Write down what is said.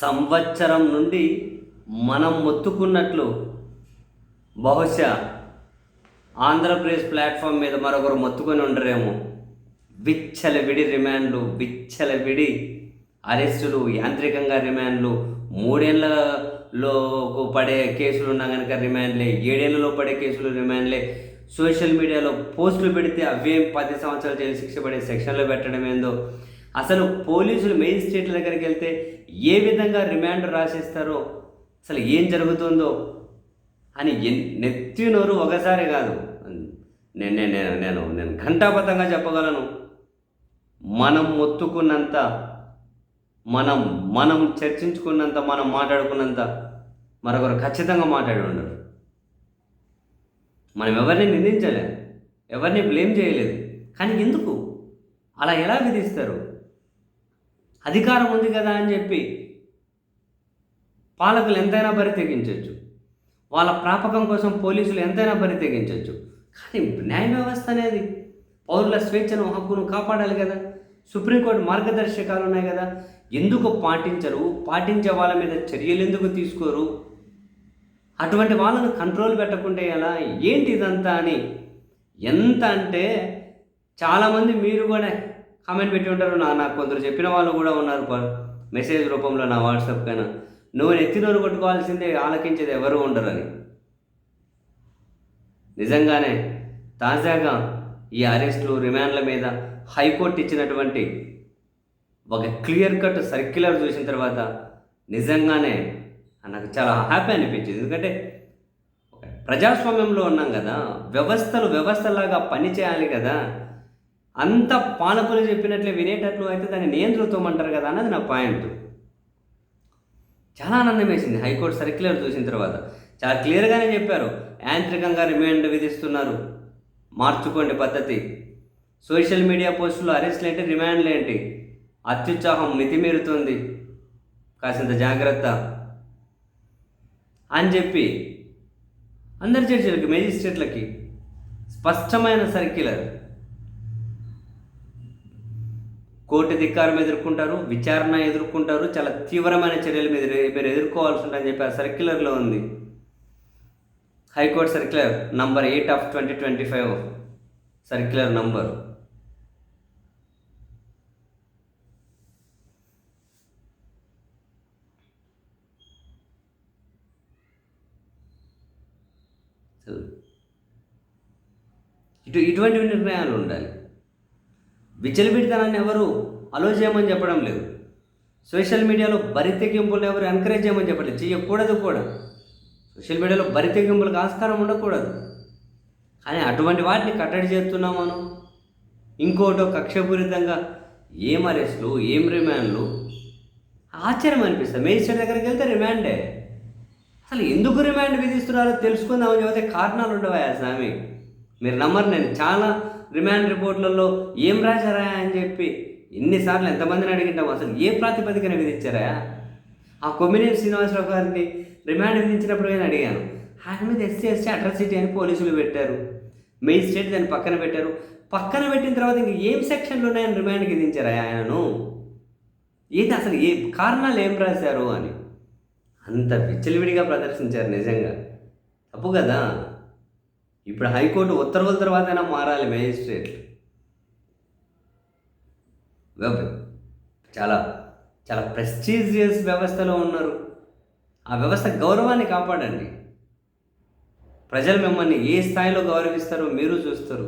సంవత్సరం నుండి మనం మొత్తుకున్నట్లు బహుశా ఆంధ్రప్రదేశ్ ప్లాట్ఫామ్ మీద మరొకరు మొత్తుకొని ఉండరేమో. విచ్చలవిడి రిమాండ్లు విచ్చలవిడి అరెస్టులు యాంత్రికంగా రిమాండ్లు. మూడేళ్ళలోకు పడే కేసులు ఉన్నా కనుక రిమాండ్లే. ఏడేళ్ళలో పడే కేసులు రిమాండ్లే. సోషల్ మీడియాలో పోస్టులు పెడితే అవేం పది సంవత్సరాలు జైలు శిక్ష పడే సెక్షన్లో పెట్టడం ఏందో అసలు పోలీసులు మెజిస్ట్రేట్ల దగ్గరికి వెళ్తే ఏ విధంగా రిమాండ్ రాసిస్తారో అసలు ఏం జరుగుతుందో అని ఎన్ నెత్తి నోరు ఒకసారి కాదు. నేను నేను నేను నేను నేను ఘంటాబద్ధంగా చెప్పగలను. మనం మొత్తుకున్నంత మనం మనం చర్చించుకున్నంత మనం మాట్లాడుకున్నంత మరొకరు ఖచ్చితంగా మాట్లాడి ఉండరు. మనం ఎవరిని నిందించలేం ఎవరిని బ్లేమ్ చేయలేదు. కానీ ఎందుకు? అలా ఎలా విధిస్తారు? అధికారం ఉంది కదా అని చెప్పి పాలకులు ఎంతైనా బరి తెగించవచ్చు వాళ్ళ ప్రాపకం కోసం పోలీసులు ఎంతైనా బరి తెగించవచ్చు కానీ న్యాయ వ్యవస్థ అనేది పౌరుల స్వేచ్ఛను హక్కును కాపాడాలి కదా. సుప్రీంకోర్టు మార్గదర్శకాలు ఉన్నాయి కదా. ఎందుకు పాటించరు? పాటించే వాళ్ళ మీద చర్యలు ఎందుకు తీసుకోరు? అటువంటి వాళ్ళను కంట్రోల్ పెట్టకుంటే ఎలా? ఏంటి ఇదంతా అని? ఎంత అంటే చాలామంది మీరు కూడా కామెంట్ పెట్టి ఉంటారు. నా నాకు కొందరు చెప్పిన వాళ్ళు కూడా ఉన్నారు. మెసేజ్ రూపంలో నా వాట్సాప్ కైనా. నువ్వు నెత్తినోరు కొట్టుకోవాల్సిందే ఆలకించేది ఎవరు ఉండరని నిజంగానే తాజాగా ఈ అరెస్టులు రిమాండ్ల మీద హైకోర్టు ఇచ్చినటువంటి ఒక క్లియర్ కట్ సర్క్యులర్ చూసిన తర్వాత నిజంగానే నాకు చాలా హ్యాపీ అనిపించింది. ఎందుకంటే ప్రజాస్వామ్యంలో ఉన్నాం కదా వ్యవస్థలు వ్యవస్థలాగా పనిచేయాలి కదా. అంత పాలకులు చెప్పినట్లే వినేటట్లు అయితే దాన్ని నియంతృత్వం అంటారు కదా అన్నది నా పాయింట్. చాలా ఆనందం వేసింది. హైకోర్టు సర్క్యులర్ చూసిన తర్వాత. చాలా క్లియర్గానే చెప్పారు. యాంత్రికంగా రిమాండ్ విధిస్తున్నారు. మార్చుకోండి పద్ధతి. సోషల్ మీడియా పోస్టులు అరెస్ట్లు ఏంటి రిమాండ్లు ఏంటి అత్యుత్సాహం మితిమీరుతుంది. కాసింత జాగ్రత్త. అని చెప్పి అందరి జడ్జీలకి మేజిస్ట్రేట్లకి స్పష్టమైన సర్క్యులర్. కోర్టు ధిక్కారం ఎదుర్కొంటారు విచారణ ఎదుర్కొంటారు చాలా తీవ్రమైన చర్యలు మీరు మీరు ఎదుర్కోవాల్సి ఉంటుందని చెప్పి ఆ సర్క్యులర్లో ఉంది. High court circular number eight of twenty twenty five circular number ఇటు ఇటువంటి నిర్ణయాలు ఉండాలి. విచ్చలవిడితనాన్ని ఎవరు అలో చేయమని చెప్పడం లేదు. సోషల్ మీడియాలో బరితెగింపులు ఎవరు ఎంకరేజ్ చేయమని చెప్పట్లేదు. చేయకూడదు కూడా. సోషల్ మీడియాలో బరితెగింపులకు ఆస్కారం ఉండకూడదు. కానీ అటువంటి వాటిని కట్టడి చేస్తున్నాం మనం. ఇంకోటో కక్షపూరితంగా ఏం అరెస్టులు ఏం రిమాండ్లు? ఆశ్చర్యం అనిపిస్తుంది. మేజిస్ట్రేట్ దగ్గరికి వెళ్తే రిమాండే. అసలు ఎందుకు రిమాండ్ విధిస్తున్నారో తెలుసుకుందామని చెబితే కారణాలు ఉండవా స్వామి. మీరు నమ్మరు నేను చాలా రిమాండ్ రిపోర్ట్లలో ఏం రాశారా అని చెప్పి ఎన్నిసార్లు ఎంతమందిని అడిగింటాం అసలు ఏ ప్రాతిపదికన విధించారా? ఆ కొమ్మినేని శ్రీనివాసరావు గారిని రిమాండ్ విధించినప్పుడు నేను అడిగాను. ఆయన మీద ఎస్సీ ఎస్సీ అట్రాసిటీ అని పోలీసులు పెట్టారు. మేజిస్ట్రేట్ దాన్ని పక్కన పెట్టారు. పక్కన పెట్టిన తర్వాత ఇంక ఏం సెక్షన్లు ఉన్నాయని రిమాండ్కి విధించారా ఆయనను? ఏది అసలు ఏ కారణాలు ఏం రాశారు అని? అంత విచ్చలివిడిగా ప్రదర్శించారు నిజంగా. తప్పు కదా? ఇప్పుడు హైకోర్టు ఉత్తర్వుల తర్వాతైనా మారాలి మేజిస్ట్రేట్లు. చాలా చాలా ప్రెస్టీజియస్ వ్యవస్థలో ఉన్నారు. ఆ వ్యవస్థ గౌరవాన్ని కాపాడండి. ప్రజలు మిమ్మల్ని ఏ స్థాయిలో గౌరవిస్తారో మీరు చూస్తారు.